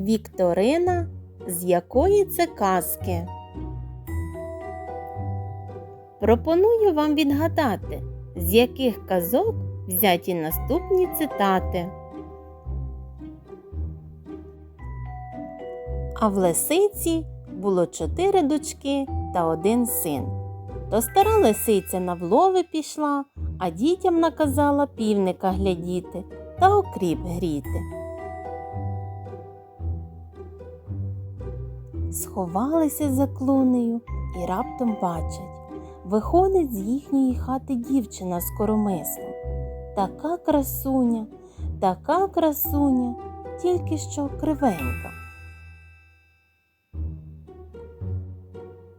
Вікторина, з якої це казки? Пропоную вам відгадати, з яких казок взяті наступні цитати. А в лисиці було чотири дочки та один син. То стара лисиця на влови пішла, а дітям наказала півника глядіти та окріп гріти. Сховалися за клунею і раптом бачать, виходить з їхньої хати дівчина з коромислом. Така красуня, така красуня, тільки що кривенька.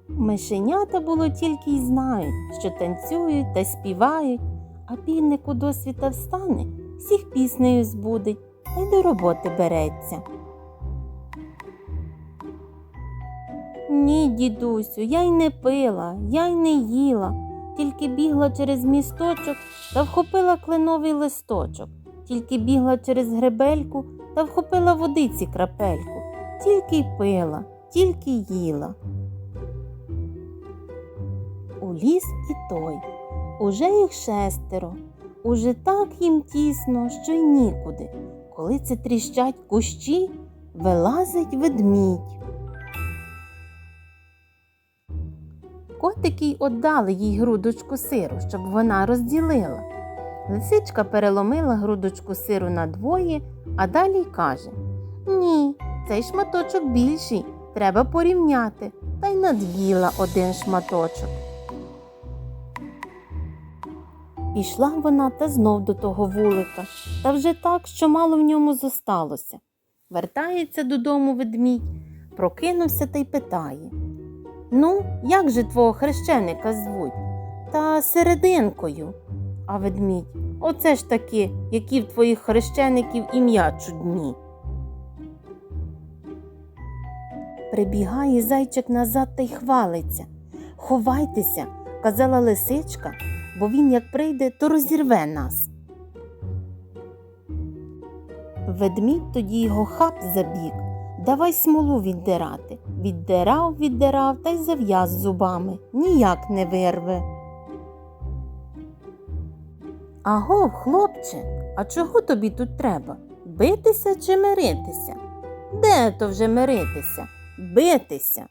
Мишенята було тільки й знають, що танцюють та співають, а півник у досвіта встане, всіх піснею збудить та й до роботи береться. Ні, дідусю, я й не пила, я й не їла, тільки бігла через місточок та вхопила кленовий листочок, тільки бігла через гребельку та вхопила водиці крапельку, тільки й пила, тільки їла. У ліс і той, уже їх шестеро, уже так їм тісно, що й нікуди. Коли це тріщать кущі, вилазить ведмідь. Котики й отдали їй грудочку сиру, щоб вона розділила. Лисичка переломила грудочку сиру на двоє, а далі й каже Ні, цей шматочок більший, треба порівняти, та й над'їла один шматочок. Пішла вона та знов до того вулика, та вже так, що мало в ньому зосталося. Вертається додому ведмідь, прокинувся та й питає Ну, як же твого хрещеника звуть? Та серединкою. А ведмідь, оце ж таки, які в твоїх хрещеників ім'я чудні. Прибігає зайчик назад та й хвалиться. Ховайтеся, казала лисичка, бо він як прийде, то розірве нас. Ведмідь тоді його хап забіг, давай смолу віддирати. Віддирав, віддирав та й зав'яз зубами, ніяк не вирве. Агов, хлопче, а чого тобі тут треба? Битися чи миритися? Де то вже миритися? Битися.